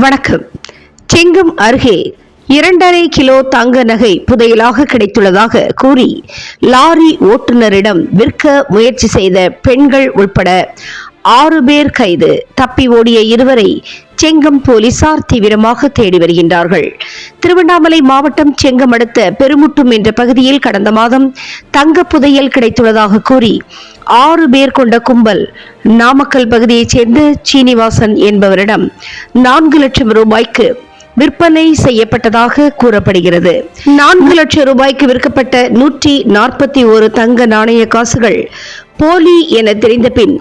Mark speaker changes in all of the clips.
Speaker 1: வணக்கம். செங்கம் அருகே இரண்டரை கிலோ தங்க நகை புதையலாக கிடைத்துள்ளதாக கூறி லாரி ஓட்டுநரிடம் விற்க முயற்சி செய்த பெண்கள் உட்பட ஆறு பேர் கைது. தப்பி ஓடிய இருவரை செங்கம் போலீசார் தீவிரமாக தேடி வருகின்றார்கள். திருவண்ணாமலை மாவட்டம் செங்கம் அடுத்த பெருமுட்டும் என்ற பகுதியில் கடந்த மாதம் தங்க புதையல் கிடைத்துள்ளதாக கூறி ஆறு பேர் கொண்ட கும்பல் நாமக்கல் பகுதியைச் சேர்ந்த சீனிவாசன் என்பவரிடம் நான்கு லட்சம் ரூபாய்க்கு விற்பனை செய்யப்பட்டதாக கூறப்படுகிறது. நான்கு லட்சம் ரூபாய்க்கு விற்கப்பட்ட நூற்றி நாற்பத்தி ஒரு தங்க நாணய காசுகள் போலி என தெரிந்த பின்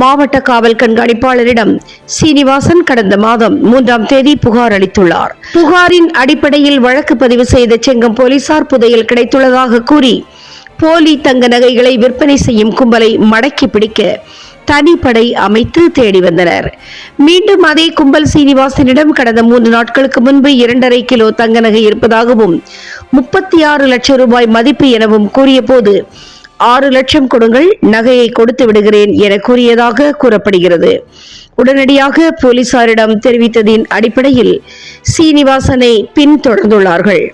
Speaker 1: மாவட்ட காவல் கண்காணிப்பாளரிடம் சீனிவாசன் கடந்த மாதம் மூன்றாம் தேதி புகார் அளித்துள்ளார். புகாரின் அடிப்படையில் வழக்கு பதிவு செய்த செங்கம் போலீசார் புதையில் கிடைத்துள்ளதாக கூறி போலி தங்க நகைகளை விற்பனை செய்யும் கும்பலை மடக்கி பிடிக்க தனிப்படை அமைத்து தேடி வந்தனர். மீண்டும் அதே கும்பல் சீனிவாசனிடம் கடந்த மூன்று நாட்களுக்கு முன்பு இரண்டரை கிலோ தங்க நகை இருப்பதாகவும் முப்பத்தி ஆறு லட்சம் ரூபாய் மதிப்பு எனவும் கூறிய போது ஆறு லட்சம் கொடுங்கள் நகையை கொடுத்து விடுகிறேன் என கூறியதாக கூறப்படுகிறது. உடனடியாக போலீசாரிடம் தெரிவித்ததின் அடிப்படையில் சீனிவாசனை பின்தொடர்ந்துள்ளார்கள்.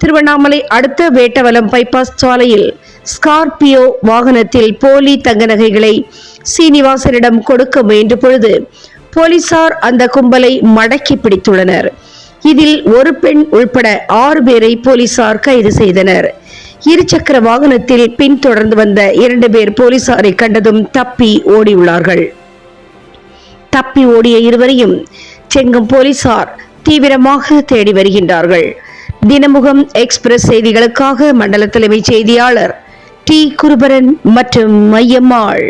Speaker 1: திருவண்ணாமலை அடுத்த வேட்டவலம் பைபாஸ் சாலையில் ஸ்கார்பியோ வாகனத்தில் போலி தங்க நகைகளை சீனிவாசனிடம் கொடுக்க முயன்ற பொழுது போலீசார் அந்த கும்பலை மடக்கி பிடித்துள்ளனர். இதில் ஒரு பெண் உள்பட ஆறு பேரை போலீசார் கைது செய்தனர். இருசக்கர வாகனத்தில் பின்தொடர்ந்து வந்த இரண்டு பேர் போலீசாரை கண்டதும் தப்பி ஓடியுள்ளார்கள். தப்பி ஓடிய இருவரையும் செங்கம் போலீசார் தீவிரமாக தேடி வருகின்றார்கள். தினமுகம் எக்ஸ்பிரஸ் செய்திகளுக்காக மண்டல தலைமை செய்தியாளர் டி குருபரன் மற்றும் மையம்மாள்.